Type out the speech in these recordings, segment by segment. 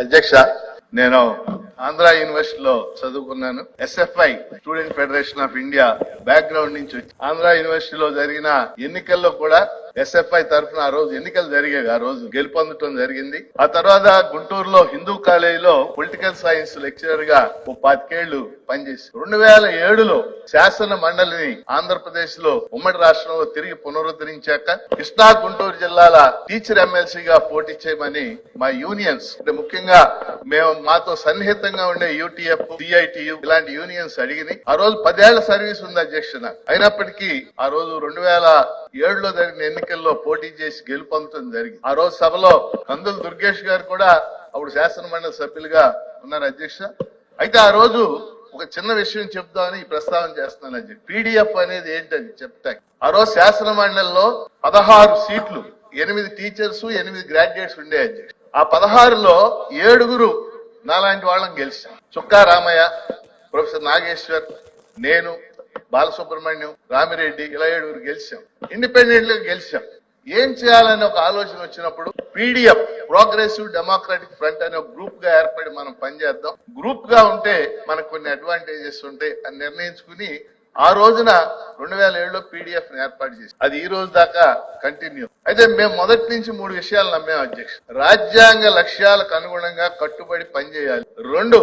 అధ్యక్ష నేను ఆంధ్ర యూనివర్సిటీలో చదువుకున్నాను. SFI student federation of India background నుంచి వచ్చి ఆంధ్ర యూనివర్సిటీలో జరిగిన ఎన్నికల్లో కూడా ఎస్ఎఫ్ఐ తరఫున ఆ రోజు ఎన్నికలు జరిగాయి. ఆ రోజు గెలుపొందటం జరిగింది. ఆ తర్వాత గుంటూరులో హిందూ కాలేజీలో పొలిటికల్ సైన్స్ లెక్చరర్గా ఓ పాతికేళ్ళు పనిచేసి రెండు వేల ఏడులో శాసన మండలిని ఆంధ్రప్రదేశ్లో ఉమ్మడి రాష్ట్రంలో తిరిగి పునరుద్ధరించాక కృష్ణా గుంటూరు జిల్లాల టీచర్ ఎమ్మెల్సీగా పోటీ చేయమని మా యూనియన్స్ అంటే ముఖ్యంగా మేము మాతో సన్నిహితంగా ఉండే యూటీఎఫ్ సిఐటియు ఇలాంటి యూనియన్స్ అడిగినాయి ఆ రోజు పదేళ్ళ సర్వీస్ ఉంది అధ్యక్ష అయినప్పటికీ ఆ రోజు రెండు వేల ఏడులో జరిగిన ఎన్నికల్లో పోటీ చేసి గెలుపొందడం జరిగింది. ఆ రోజు సభలో కందుల దుర్గేష్ గారు కూడా అప్పుడు శాసనమండలి సభ్యులుగా ఉన్నారు అధ్యక్ష అయితే ఆ రోజు ఒక చిన్న విషయం చెప్దామని ఈ ప్రస్తావన చేస్తున్నాను అధ్యక్ష పీడిఎఫ్ అనేది ఏంటని చెప్తా ఆ రోజు శాసనమండలిలో పదహారు సీట్లు ఎనిమిది టీచర్స్ ఎనిమిది గ్రాడ్యుయేట్స్ ఉండే అధ్యక్ష ఆ పదహారులో ఏడుగురు నాలాంటి వాళ్ళని గెలిచాం. చుక్కా రామయ్య ప్రొఫెసర్ నాగేశ్వర్ నేను బాలసుబ్రహ్మణ్యం రామిరెడ్డి ఇలా ఏడుగురు గెలిచాం. ఇండిపెండెంట్గా గెలిచాం. ఏం చేయాలని ఒక ఆలోచన వచ్చినప్పుడు పీడిఎఫ్ ప్రోగ్రెసివ్ డెమోక్రాటిక్ ఫ్రంట్ అనే ఒక గ్రూప్గా ఏర్పడి మనం పనిచేద్దాం. గ్రూప్గా ఉంటే మనకు కొన్ని అడ్వాంటేజెస్ ఉంటాయి అని నిర్ణయించుకుని ఆ రోజున రెండు వేల ఏడులో పీడిఎఫ్ ఏర్పాటు చేసి అది ఈ రోజు దాకా కంటిన్యూ. అయితే మేము మొదటి నుంచి మూడు విషయాలు నమ్మాం అధ్యక్ష. రాజ్యాంగ లక్ష్యాలకు అనుగుణంగా కట్టుబడి పనిచేయాలి. రెండు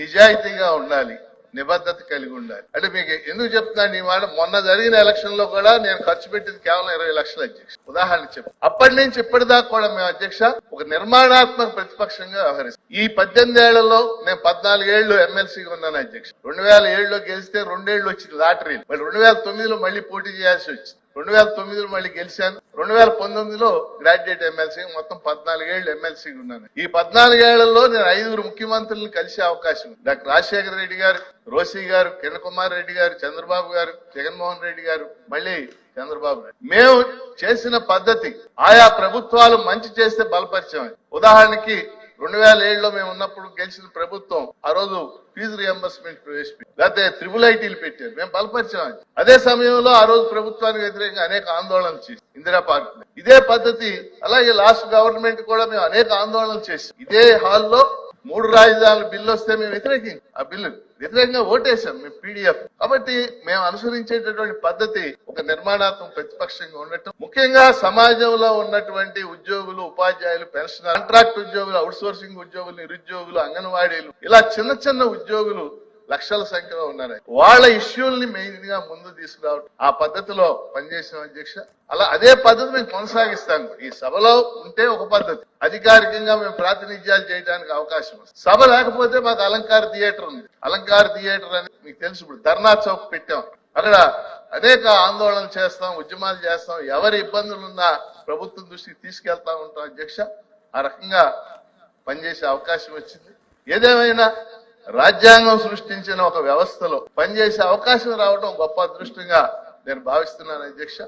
నిజాయితీగా ఉండాలి. నిబద్ధత కలిగి ఉండాలి. అంటే మీకు ఎందుకు చెప్తున్నాను ఈ మాట మొన్న జరిగిన ఎలక్షన్లో కూడా నేను ఖర్చు పెట్టింది కేవలం ఇరవై లక్షల అధ్యక్ష. ఉదాహరణ చెప్పు. అప్పటి నుంచి ఇప్పటిదాకా కూడా మేము అధ్యక్ష ఒక నిర్మాణాత్మక ప్రతిపక్షంగా వ్యవహరిస్తాం. ఈ పద్దెనిమిది ఏళ్ళలో నేను పద్నాలుగేళ్ళు ఎమ్మెల్సీగా ఉన్నాను అధ్యక్ష. రెండు వేల ఏడులో గెలిస్తే రెండేళ్ళు వచ్చింది లాటరీలు. మళ్ళీ రెండు వేల తొమ్మిదిలో మళ్ళీ పోటీ చేయాల్సి వచ్చింది. రెండు వేల తొమ్మిదిలో మళ్ళీ గెలిచాను. రెండు వేల పంతొమ్మిదిలో గ్రాడ్యుయేట్ ఎమ్మెల్సీ మొత్తం పద్నాలుగేళ్ళు ఎమ్మెల్సీగా ఉన్నాను. ఈ పద్నాలుగేళ్ళలో నేను ఐదుగురు ముఖ్యమంత్రులను కలిసే అవకాశం డాక్టర్ రాజశేఖర రెడ్డి గారు రోసి గారు కిరణ్ కుమార్ రెడ్డి గారు చంద్రబాబు గారు జగన్మోహన్ రెడ్డి గారు మళ్ళీ చంద్రబాబు నాయుడు మేము చేసిన పద్ధతి ఆయా ప్రభుత్వాలు మంచి చేస్తే బలపరిచాం ఉదాహరణకి రెండు వేల ఏడులో మేము ఉన్నప్పుడు గెలిచిన ప్రభుత్వం ఆ రోజు ఫీజు రియంబర్స్మెంట్ ప్రవేశపెట్టి లేకపోతే త్రిబుల్ ఐటీలు పెట్టారు. మేము బలపరిచాం అదే. సమయంలో ఆ రోజు ప్రభుత్వానికి వ్యతిరేకంగా అనేక ఆందోళనలు చేసి ఇందిరా పార్క్ ఇదే పద్ధతి అలాగే లాస్ట్ గవర్నమెంట్ కూడా మేము అనేక ఆందోళనలు చేసి ఇదే హాల్లో మూడు రాజధానుల బిల్లు వస్తే మేము వ్యతిరేకించాం ఆ బిల్లు వ్యతిరేకంగా ఓటేశాం మేము పీడిఎఫ్ కాబట్టి మేము అనుసరించేటటువంటి పద్ధతి ఒక నిర్మాణాత్మక ప్రతిపక్షంగా ఉండటం. ముఖ్యంగా సమాజంలో ఉన్నటువంటి ఉద్యోగులు ఉపాధ్యాయులు పెన్షన్ కాంట్రాక్ట్ ఉద్యోగులు అవుట్ సోర్సింగ్ ఉద్యోగులు నిరుద్యోగులు అంగన్వాడీలు ఇలా చిన్న చిన్న ఉద్యోగులు లక్షల సంఖ్యలో ఉన్నారు. వాళ్ళ ఇష్యూల్ని మెయిన్గా ముందు తీసుకురావడం ఆ పద్ధతిలో పనిచేసిన అధ్యక్ష. అలా అదే పద్ధతి మేము కొనసాగిస్తాం. ఈ సభలో ఉంటే ఒక పద్ధతి. అధికారికంగా మేము ప్రాతినిధ్యాలు చేయడానికి అవకాశం ఉంది. సభ లేకపోతే మాకు అలంకార థియేటర్ ఉంది. అలంకార థియేటర్ అని మీకు తెలుసు ఇప్పుడు. ధర్నా చౌక్ పెట్టాం. అక్కడ అనేక ఆందోళన చేస్తాం ఉద్యమాలు చేస్తాం. ఎవరి ఇబ్బందులు ఉన్నా ప్రభుత్వం దృష్టికి తీసుకెళ్తా ఉంటాం అధ్యక్ష. ఆ రకంగా పనిచేసే అవకాశం వచ్చింది. ఏదేమైనా రాజ్యాంగం సృష్టించిన ఒక వ్యవస్థలో పనిచేసే అవకాశం రావడం గొప్ప అదృష్టంగా నేను భావిస్తున్నాను అధ్యక్ష.